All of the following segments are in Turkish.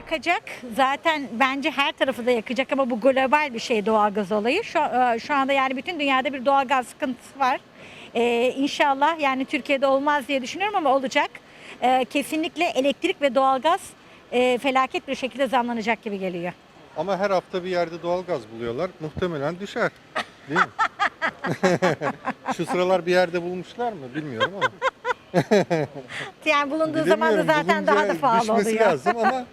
yakacak. Zaten bence her tarafı da yakacak ama bu global bir şey doğalgaz olayı. Şu, e, şu anda yani bütün dünyada bir doğalgaz sıkıntısı var. Ee, inşallah yani Türkiye'de olmaz diye düşünüyorum ama olacak. Ee, kesinlikle elektrik ve doğalgaz e, felaket bir şekilde zamlanacak gibi geliyor. Ama her hafta bir yerde doğalgaz buluyorlar. Muhtemelen düşer. Değil mi? Şu sıralar bir yerde bulmuşlar mı bilmiyorum ama. Yani bulunduğu zaman da zaten daha da pahalı oluyor. lazım ama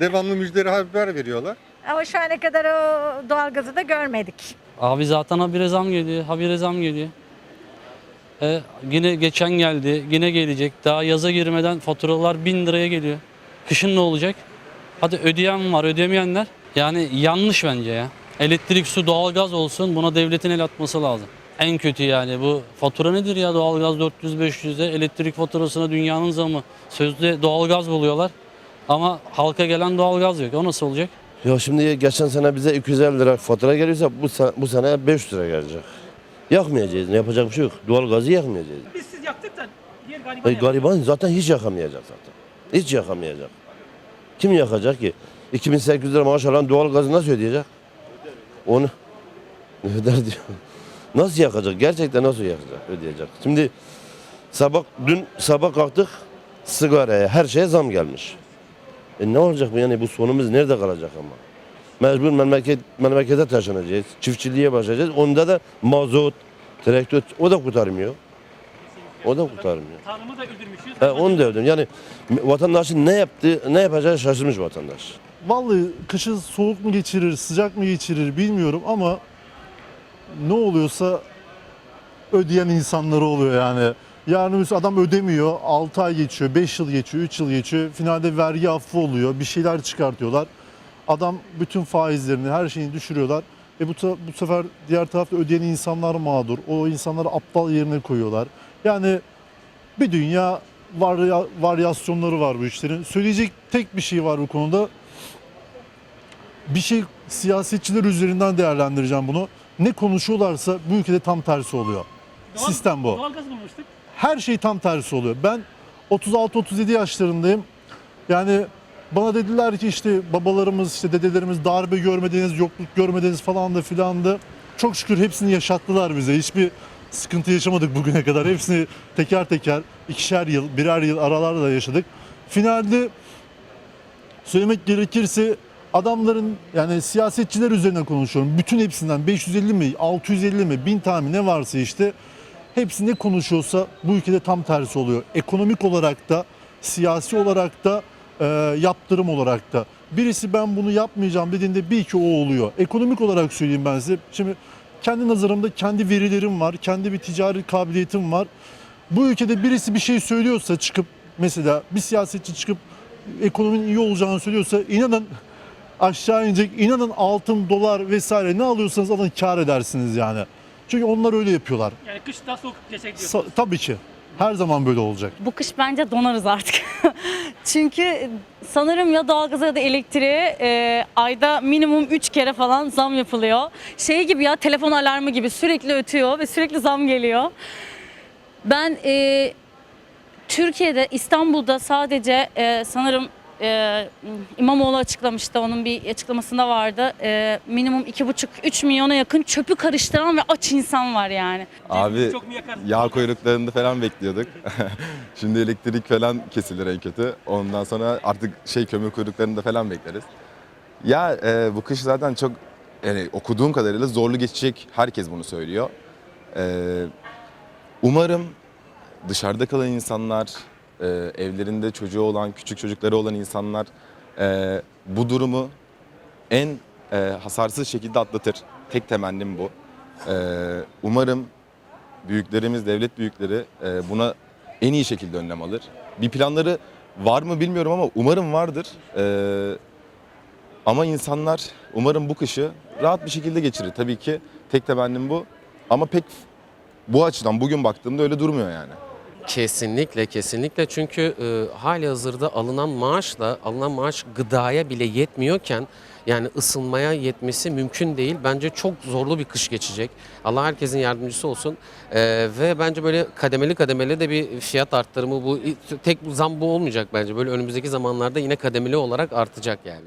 devamlı müjdeli haber veriyorlar. Ama şu ana kadar o doğalgazı da görmedik. Abi zaten habire zam geliyor, habire zam geliyor. E, yine geçen geldi, yine gelecek. Daha yaza girmeden faturalar 1000 liraya geliyor. Kışın ne olacak? Hadi ödeyen var, ödemeyenler. Yani yanlış bence ya. Elektrik, su, doğalgaz olsun buna devletin el atması lazım. En kötü yani bu fatura nedir ya doğalgaz 400-500'e elektrik faturasına dünyanın zamı. Sözde doğalgaz buluyorlar ama halka gelen doğalgaz yok. O nasıl olacak? Ya şimdi geçen sene bize 250 lira fatura geliyorsa bu sene, bu sene 500 lira gelecek. Yakmayacağız. Ne yapacak bir şey yok. Doğal gazı yakmayacağız. Biz siz yaktık da diğer gariban E, gariban zaten hiç yakamayacak zaten. Hiç yakamayacak. Kim yakacak ki? 2800 lira maaş alan doğal gazı nasıl ödeyecek? Onu öder diyor. Nasıl yakacak? Gerçekten nasıl yakacak? Ödeyecek. Şimdi sabah dün sabah kalktık sigaraya her şeye zam gelmiş. E ne olacak bu yani bu sonumuz nerede kalacak ama? Mecbur memleket memlekete taşınacağız. Çiftçiliğe başlayacağız. Onda da mazot, traktör o da kurtarmıyor. O da kurtarmıyor. Tarımı da öldürmüşüz. He, onu da öldüm. Yani vatandaşın ne yaptı, ne yapacağı şaşırmış vatandaş. Vallahi kışı soğuk mu geçirir, sıcak mı geçirir bilmiyorum ama ne oluyorsa ödeyen insanları oluyor yani. Yani mesela adam ödemiyor, 6 ay geçiyor, 5 yıl geçiyor, 3 yıl geçiyor. Finalde vergi affı oluyor, bir şeyler çıkartıyorlar. Adam bütün faizlerini, her şeyini düşürüyorlar. E bu, bu sefer diğer tarafta ödeyen insanlar mağdur. O insanları aptal yerine koyuyorlar. Yani bir dünya varya- varyasyonları var bu işlerin. Söyleyecek tek bir şey var bu konuda. Bir şey siyasetçiler üzerinden değerlendireceğim bunu. Ne konuşuyorlarsa bu ülkede tam tersi oluyor. Doğal- Sistem bu. Doğalgaz bulmuştuk. Her şey tam tersi oluyor. Ben 36-37 yaşlarındayım. Yani bana dediler ki işte babalarımız, işte dedelerimiz darbe görmediniz, yokluk görmediniz falan da filan da. Çok şükür hepsini yaşattılar bize. Hiçbir sıkıntı yaşamadık bugüne kadar. Hepsini teker teker, ikişer yıl, birer yıl aralarla yaşadık. Finalde söylemek gerekirse adamların yani siyasetçiler üzerine konuşuyorum. Bütün hepsinden 550 mi, 650 mi, 1000 tane ne varsa işte hepsi ne konuşuyorsa bu ülkede tam tersi oluyor. Ekonomik olarak da, siyasi olarak da, e, yaptırım olarak da. Birisi ben bunu yapmayacağım dediğinde bir iki o oluyor. Ekonomik olarak söyleyeyim ben size. Şimdi kendi nazarımda kendi verilerim var, kendi bir ticari kabiliyetim var. Bu ülkede birisi bir şey söylüyorsa çıkıp mesela bir siyasetçi çıkıp ekonominin iyi olacağını söylüyorsa inanın aşağı inecek. İnanın altın, dolar vesaire ne alıyorsanız alın kar edersiniz yani. Çünkü onlar öyle yapıyorlar. Yani kış daha soğuk geçecek diyorsunuz. Sa- tabii ki. Her zaman böyle olacak. Bu kış bence donarız artık. Çünkü sanırım ya doğalgaza ya da elektriğe e, ayda minimum 3 kere falan zam yapılıyor. Şey gibi ya telefon alarmı gibi sürekli ötüyor ve sürekli zam geliyor. Ben e, Türkiye'de İstanbul'da sadece e, sanırım e, İmamoğlu açıklamıştı onun bir açıklamasında vardı. E, minimum 2,5-3 milyona yakın çöpü karıştıran ve aç insan var yani. Abi Çok mu yakar? yağ kuyruklarında falan bekliyorduk. Şimdi elektrik falan kesilir en kötü. Ondan sonra artık şey kömür kuyruklarında falan bekleriz. Ya e, bu kış zaten çok yani okuduğum kadarıyla zorlu geçecek. Herkes bunu söylüyor. E, umarım dışarıda kalan insanlar, e, evlerinde çocuğu olan, küçük çocukları olan insanlar e, bu durumu en e, hasarsız şekilde atlatır. Tek temennim bu. E, umarım büyüklerimiz, devlet büyükleri e, buna en iyi şekilde önlem alır. Bir planları var mı bilmiyorum ama umarım vardır. E, ama insanlar umarım bu kışı rahat bir şekilde geçirir. Tabii ki tek temennim bu. Ama pek bu açıdan bugün baktığımda öyle durmuyor yani. Kesinlikle kesinlikle çünkü e, hali hazırda alınan maaşla alınan maaş gıdaya bile yetmiyorken Yani ısınmaya yetmesi mümkün değil. Bence çok zorlu bir kış geçecek. Allah herkesin yardımcısı olsun. Ee, ve bence böyle kademeli kademeli de bir fiyat arttırımı bu tek zam bu olmayacak bence. Böyle önümüzdeki zamanlarda yine kademeli olarak artacak yani.